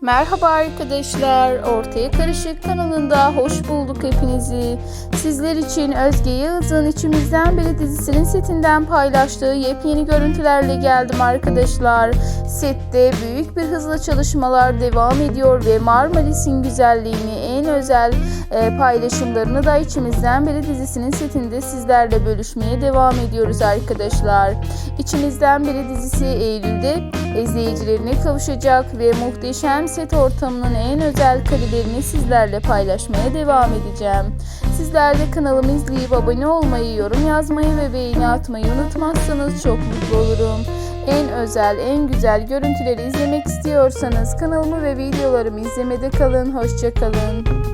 Merhaba arkadaşlar, Ortaya Karışık kanalında hoş bulduk hepinizi. Sizler için Özge Yağız'ın İçimizden Biri dizisinin setinden paylaştığı yepyeni görüntülerle geldim arkadaşlar. Sette büyük bir hızla çalışmalar devam ediyor ve Marmaris'in güzelliğini en özel e, paylaşımlarını da İçimizden Biri dizisinin setinde sizlerle bölüşmeye devam ediyoruz arkadaşlar. İçimizden Biri dizisi Eylül'de izleyicilerine kavuşacak ve muhteşem set ortamının en özel karelerini sizlerle paylaşmaya devam edeceğim. Sizler de kanalımı izleyip abone olmayı, yorum yazmayı ve beğeni atmayı unutmazsanız çok mutlu olurum. En özel, en güzel görüntüleri izlemek istiyorsanız kanalımı ve videolarımı izlemede kalın. Hoşçakalın.